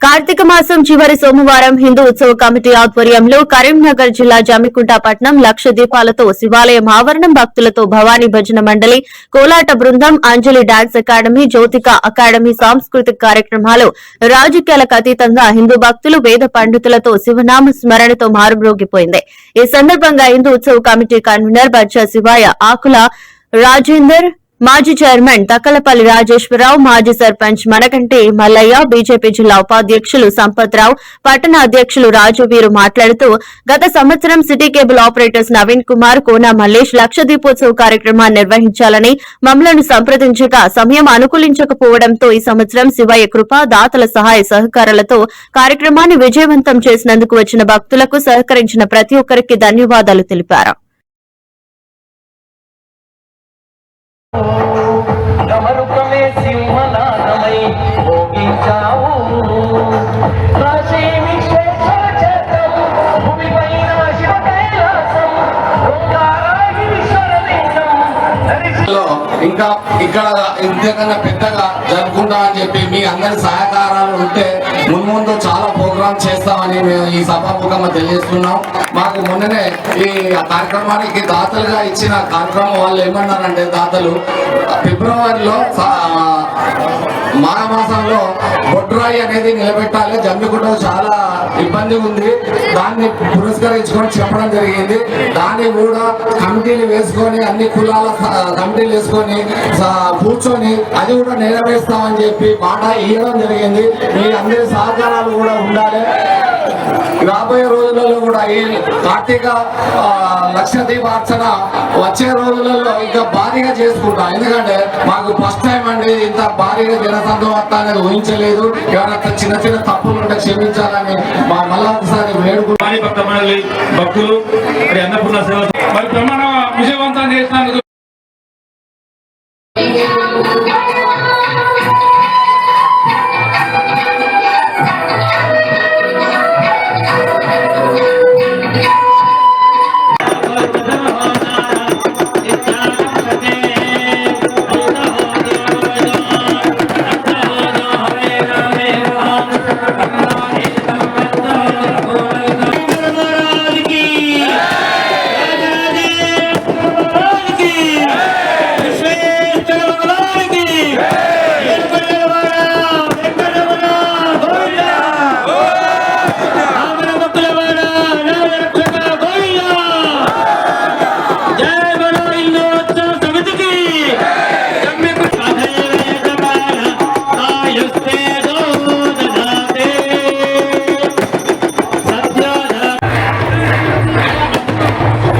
కార్తీక మాసం చివరి సోమవారం హిందూ ఉత్సవ కమిటీ ఆధ్వర్యంలో కరీంనగర్ జిల్లా జమికుంట పట్నం లక్ష దీపాలతో శివాలయం ఆవరణం భక్తులతో భవానీ భజన మండలి కోలాట బృందం Anjali dance academy Jyothika academy సాంస్కృతిక కార్యక్రమాలు రాజకీయాలకు అతీతంగా హిందూ భక్తులు వేద పండితులతో శివనామ స్మరణతో మారుమ్రోగిపోయింది. ఈ సందర్భంగా హిందూ ఉత్సవ కమిటీ కన్వీనర్ బచ్చా శివాయ ఆకుల రాజేందర్ మాజీ చైర్మన్ తక్కలపల్లి రాజేశ్వరరావు మాజీ సర్పంచ్ మనకంటి మల్లయ్య బీజేపీ జిల్లా ఉపాధ్యక్షులు సంపత్రావు పట్టణ అధ్యక్షులు రాజు వీరు మాట్లాడుతూ గత సంవత్సరం city cable operators Naveen Kumar Kona Mallesh lakh దీపోత్సవ కార్యక్రమాన్ని నిర్వహించాలని మమ్మలను సంప్రదించగా సమయం అనుకూలించకపోవడంతో ఈ సంవత్సరం శివయ్య కృప దాతల సహాయ సహకారాలతో కార్యక్రమాన్ని విజయవంతం చేసినందుకు వచ్చిన భక్తులకు సహకరించిన ప్రతి ఒక్కరికి ధన్యవాదాలు తెలిపారు. గమరుకమే సింహనాదమై భోగించావు. ఇంకా ఇక్కడ ఇంతకన్నా పెద్దగా జరుపుకుంటామని చెప్పి మీ అందరి సహకారాలు ఉంటే ముందు ముందు చాలా ప్రోగ్రామ్ చేస్తామని మేము ఈ సభాముఖంగా తెలియజేస్తున్నాం. మాకు మొన్ననే ఈ కార్యక్రమానికి దాతలుగా ఇచ్చిన కార్యక్రమం వాళ్ళు ఏమన్నారంటే దాతలు ఫిబ్రవరిలో సా- బొడ్రాయి అనేది నిలబెట్టాలి. జమ్మికుంట చాలా ఇబ్బంది ఉంది. దాన్ని పురస్కరించుకొని చెప్పడం జరిగింది. దాన్ని కూడా కమిటీలు వేసుకొని అన్ని కులాల కమిటీలు వేసుకొని కూర్చొని అది కూడా నెరవేరుస్తామని చెప్పి మాట ఇవ్వడం జరిగింది. మీ అందరి సహకారాలు కూడా ఉండాలి. రాబోయే రోజులలో కూడా ఈ కార్తీక ఆ, లక్ష దీపార్చన వచ్చే రోజులలో ఇంకా భారీగా చేసుకుంటాం. ఎందుకంటే మాకు ఫస్ట్ టైం అండి ఇంత భారీగా జనసంఘం వస్తా అనేది ఊహించలేదు. ఎవరైనా చిన్న చిన్న తప్పులు ఉంటే క్షమించాలని మా మళ్ళా ఒకసారి వేడుకుంటాం భక్తులు మరి అన్నపూర్ణ సేవ మరి ప్రమాణం